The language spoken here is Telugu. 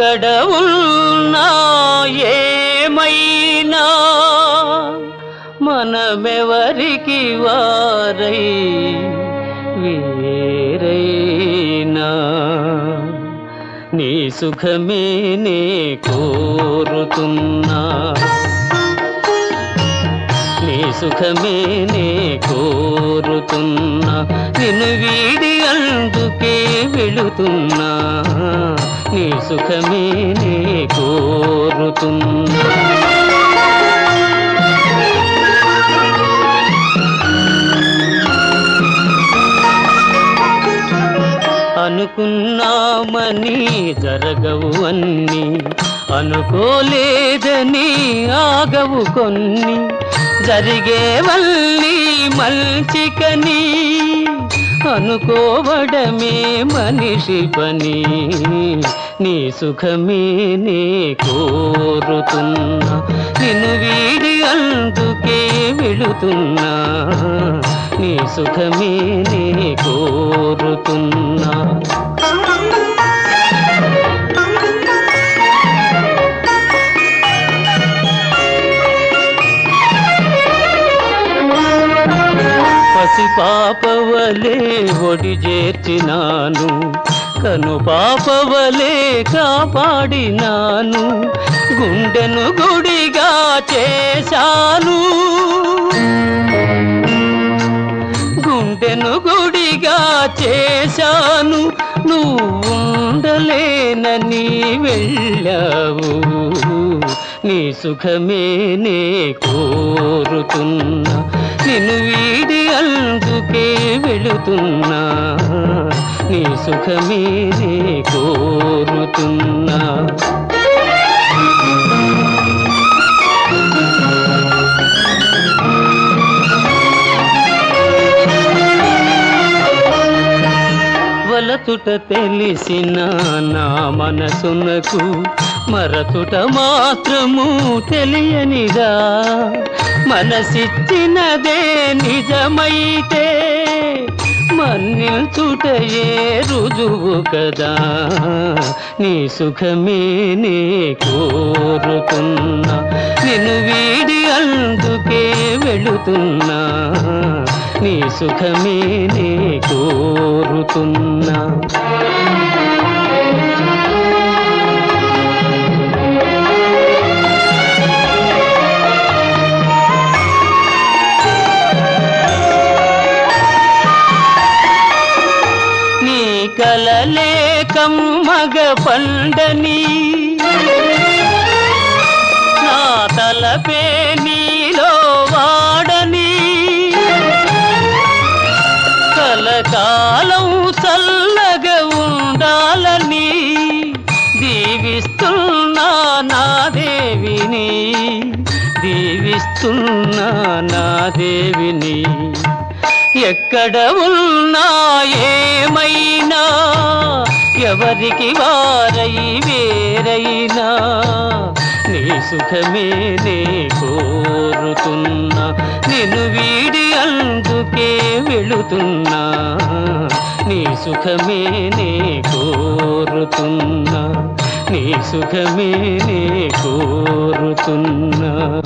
ఎక్కడ ఉన్నా ఏమైనా మనమెవరికి వారై వేరైనా? నీ సుఖమే నే కోరుతున్నా. సుఖమే నే కోరుతున్నా. నిన్ను వీడి అందుకే వెళుతున్నా. నీ సుఖమే నే కోరుతున్నా. అనుకున్నామని జరగవు అన్నీ. అనుకోలేదని ఆగవు కొన్ని. జరిగేవల్లి మంచికని అనుకోవడమే మనిషి పని. నీ సుఖమే నే కోరుతున్నా. నిన్ను వీడి అందుకే వెళుతున్నా. నీ సుఖమే నే కోరుతున్నా. పసి పాపవలే ఒడి చేర్చినాను. కను పాపవలే కాపాడినాను. గుండెను గుడిగా చేశాను. గుండెను గుడిగా చేశాను. నువ్వు ఉండలేనని వెళ్ళావు. నీ సుఖమే నే కోరుతున్నా. నిన్ను వీడి అందుకే వెళుతున్నా. నీ సుఖమే నే కోరుతున్నా. వలతుట తెలిసిన నా మనసునకు మరతుట మాత్రము తెలియనిదా? మనసిచ్చినదే నిజమైతే మన్నిల్చుటయే రుజువు కదా. నీ సుఖమే నే కోరుతున్నా. నిన్ను వీడి అందుకే వెళుతున్నా. నీ సుఖమే నే కోరుతున్నా. కమ్మగ పండని. నా తలపే నీలో వాడని. కలకాలం చల్లగ ఉండాలని దీవిస్తున్నా నా దేవిని. దీవిస్తున్నా నా దేవిని. ఎక్కడ ఉన్నా ఏమైనా ఎవరికి వారై వేరైనా నీ సుఖమే నే కోరుతున్నా. నేను వీడి అందుకే వెళుతున్నా నీ సుఖమే నే కోరుతున్నా. నీ సుఖమే నే కోరుతున్నా.